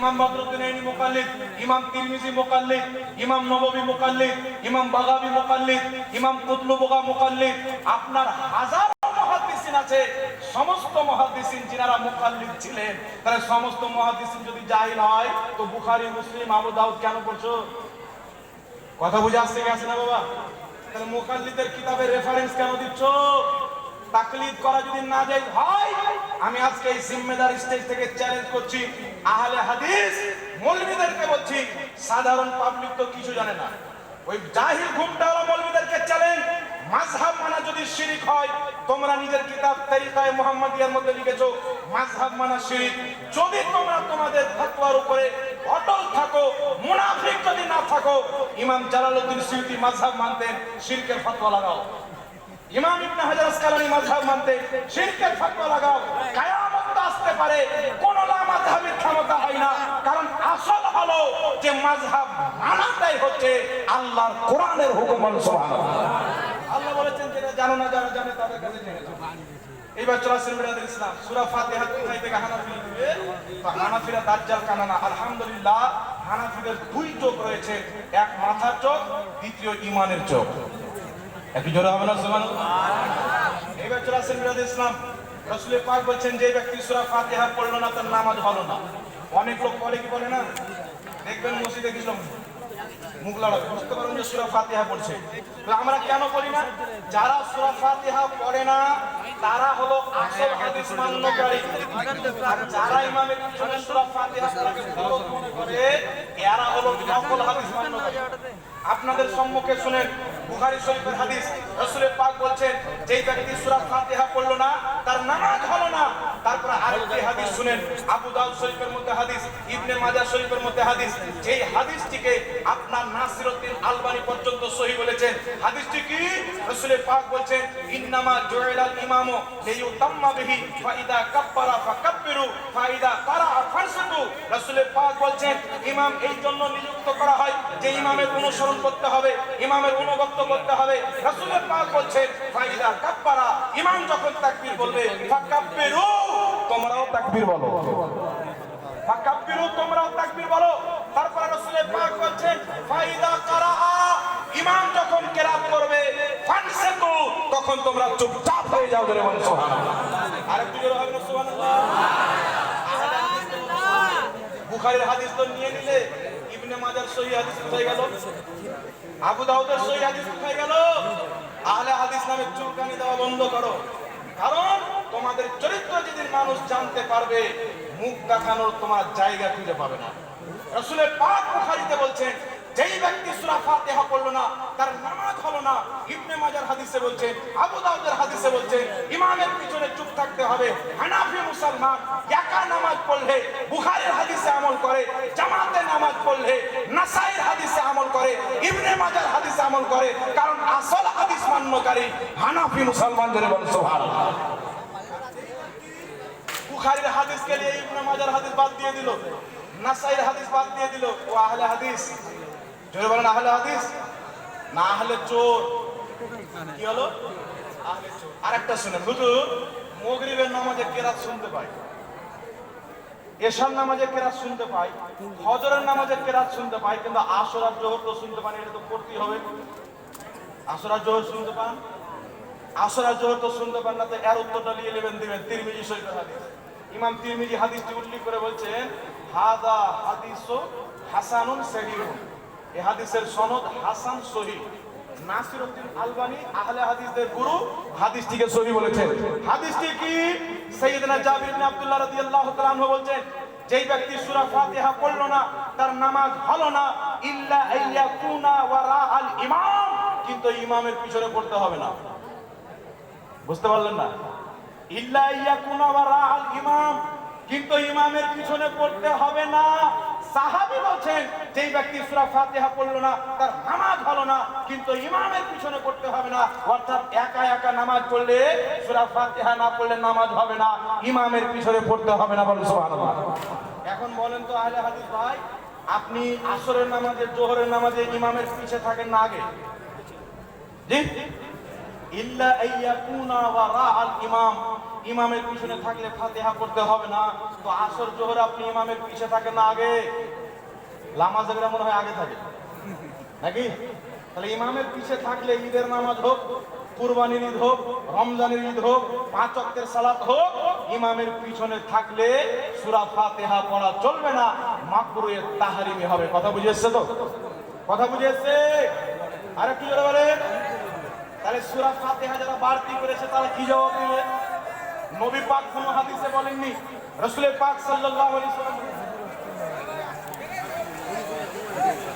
ইমাম বদরুদ্দিন আইনি মুকাল্লিদ, ইমাম তিরমিজি মুকাল্লিদ, ইমাম নববী মুকাল্লিদ, ইমাম বাগাবী মুকাল্লিদ, ইমাম কুতলুবগা মুকাল্লিদ, আপনার হাজার সমস্ত ছিলেন, তাহলে সমস্ত যদি হয়, তো বুখারী কেন কথা বুঝে আসছে গেছে না বাবা? তাহলে কিতাবের রেফারেন্স কেন দিচ্ছ? তাকলিদ করা যদি না যাই হয়। আমি আজকে এই জিম্মেদার স্টেজ থেকে চ্যালেঞ্জ করছি। আহলে হাদিস, মৌলবীদেরকে বলছি, সাধারণ পাবলিক তো কিছু জানে না। ওই জাহিল ঘুমটাওয়ালা মৌলবীদেরকে চ্যালেঞ্জ মাযহাব মানা যদি শিরিক হয়, তোমরা নিজের কিতাব তরিকায়ে মুহাম্মাদিয়ার মধ্যে লিখেছো, মাযহাব মানা শিরিক। যদি তোমরা তোমাদের ফতোয়ার উপরে অটল থাকো, মুনাফিক যদি না থাকো, ইমাম জালালউদ্দিন সুয়ুতি মাযহাব মানতেন, শিরকের ফতোয়া লাগাও। ইমাম ইবনে হাজার আসকালানি মাযহাব মানতে শিরকের ফতোয়া লাগাও। কিয়ামত আসতে পারে, কোন না মাযহাবের ক্ষমতা হয় না। কারণ আসল হলো যে মাযহাব মানাটাই হচ্ছে আল্লাহর কোরআনের হুকুম সুবহানাল্লাহ আল্লাহ বলেছেন যেটা জানো না যারা জানে, তাদের কাছে জেনেছো এইবার চলে আসেন বিরাদের ইসলাম। সূরা ফাতিহা কোথায় থেকে হানাফি লিখবে তো হানাফিরা দাজ্জাল, কানানা। আলহামদুলিল্লাহ, হানাফিদের দুই চোখ রয়েছে। এক মাথার চোখ, দ্বিতীয় ইমানের চোখ। একটু জোরে হবে না সুবহানাল্লাহ এইবার চলে আসেন ইসলাম। রাসূল পাক বলছেন যে ব্যক্তি সূরা ফাতিহা পড়ল না, তার নামাজ হলো না। অনেক লোক পড়ে কি বলে না? দেখবেন মসজিদে কিছু বুঝতে পারুন যে ফাতিহা পড়ছে। আমরা কেন পড়ি না? যারা পড়ে না, তারা হলো এরা হলো আপনাদের সম্মুখে শুনেন বুখারী শরীফের হাদিস, রাসূল পাক বলছেন, যেই ব্যক্তি সূরা ফাতিহা পড়ল না, তার নামাজ হলো না। তারপর আরেকটি হাদিস শুনেন, আবু দাউদ শরীফের মধ্যে হাদিস, ইবনে মাজাহ শরীফের মধ্যে হাদিস। যেই হাদিসটিকে আপনার নাসিরউদ্দিন আলবানী পর্যন্ত সহি বলেছেন, হাদিসটি কি? রাসূল পাক বলছেন, ইন্নামা জুইলাল ইমামু লিইউতাম্মা বিহি, ফাইদা কাব্বারা ফাকাব্বিরু, ফাইদা কারা ফানসিতু রাসূল পাক বলছেন, ইমাম এই জন্য নিযুক্ত করা হয় যে ইমামের অনুসরণ করতে হবে, ইমামের অনুগত্য করতে হবে। রাসূল পাক বলছেন, ফাইদা কাব্বারা, ইমাম যখন তাকবীর বলবে, ফাকাব্বিরু। তোমরাও তাকবীর বলো। ফাকাব্বিরু, তোমরাও তাকবীর বলো। তারপরে রাসূল পাক বলছেন, ফাইদা কারা ইমাম যখন কেরাত তখন তোমরা চুপচাপ হয়ে যাও জোরে বলো বুখারীর হাদিস তো নিয়ে নিলে, ইবনে মাজার সহি হাদিস গেল? আবু দাউদের সহি হাদিস গেল? আহলে হাদিস নামে চুলকানি দেওয়া বন্ধ করো। কারণ তোমাদের চরিত্র যেদিন মানুষ জানতে পারবে, মুখ দেখানোর তোমার জায়গা খুঁজে পাবে না। রাসূলের পাক বুখারীতে বলছেন যেই ব্যক্তি সূরা ফাতিহা পড়ল না, তার নামাজ হলো না। ইবনে মাজার হাদিসে বলছেন আবু দাউদের হাদিসে বলছেন ইমামের পিছনে চুপ থাকতে হবে। হানাফি মুসলমান একা নামাজ পড়লে বুখারীর হাদিসে আমল করে, জামাতে নামাজ পড়লে নাসাইর হাদিসে আমল করে, ইবনে মাজার হাদিসে আমল করে। কারণ আসল হাদিস মান্যকারী হানাফি মুসলমান ধরে বলে সুবহানাল্লাহ। বুখারীর হাদিস কে লিয়ে ইবনে মাজার হাদিস বাদ দিয়ে দিল। নাসাইর হাদিস বাদ দিয়ে দিল। ও আহলে হাদিস জোরে বলেন আহলে হাদিস? না আহলে চোর। কি হলো? আহলে চোর আরেকটা শুনেন, হুজুর, মগরিবের নামাজে কেরাত শুনতে পাই। এশার নামাজে কেরাত শুনতে পাই, হজরের নামাজে কেরাত শুনতে পাই, কিন্তু আসর আর জোহর তো শুনতে পান, এটা তো করতেই হবে। আসর আর জোহর শুনতে পান? আসর আর জোহর তো শুনতে পান না, তো এর উত্তরটা নিয়ে নেবেন, দিবেন। তিরমিজি শরীফের হাদিস। ইমাম তিরমিজি হাদিসটি উল্লেখ করে বলছেন, হাদা হাদিস হাসানুন সহিহুন। এই হাদিসের সনদ হাসান সহি। নাসিরউদ্দিন আলবানী আহলে হাদিসদের গুরু হাদিসটিকে সহি বলেছেন। হাদিসটি কি? সাইয়েদনা জাবির ইবনে আব্দুল্লাহ রাদিয়াল্লাহু তাআলা আনহু বলছেন, যেই ব্যক্তি সূরা ফাতিহা না, তার নামাজ হলো না, ইল্লা আইয়াকুনা ওয়ারা আল ইমাম, কিন্তু ইমামের পিছনে পড়তে হবে না। বুঝতে পারলেন না? ইল্লা ইয়াকুনা ওয়ারা আল ইমাম, কিন্তু ইমামের পিছনে পড়তে হবে না। সাহাবী বলছেন, যেই ব্যক্তি সূরা ফাতিহা পড়ল না, তার নামাজ হলো না, কিন্তু ইমামের পিছনে পড়তে হবে না। অর্থাৎ একা একা নামাজ পড়লে, সূরা ফাতিহা না পড়লে নামাজ হবে না, ইমামের পিছনে পড়তে হবে না বলেন সুবহানাল্লাহ। এখন বলেন তো আহলে হাদিস ভাই, আপনি আসরের নামাজে, জোহরের নামাজে ইমামের পিছে থাকেন না আগে? জি? ইল্লা আইয়াকুনা ওয়া রাআল ইমাম। ইমামের পিছনে থাকলে ফাতিহা করতে হবে না। তো আসর, জোহর আপনি ইমামের পিছে থাকেন না আগে। লামাজেরা মনে হয় আগে থাকে। নাকি? তাহলে ইমামের পিছে থাকলে ঈদের নামাজ হোক, কুরবানির ঈদ হোক, রমজানের ঈদ হোক, পাঁচ অক্টের সালাত হোক, ইমামের পিছনে থাকলে সূরা ফাতিহা পড়া চলবে না। মাকরুয়ে তাহরিমি হবে। কথা বুঝে এসছে তো? কথা বুঝে এসছে? আরে কি বলে তাহলে সুরা ফাতিহা যারা বাড়তি করেছে, তারা কি জবাব দিবে? নবী পাক কোন হাদিসে বলেননি রাসূলের পাক সাল্লাল্লাহু আলাইহি ওয়াসাল্লাম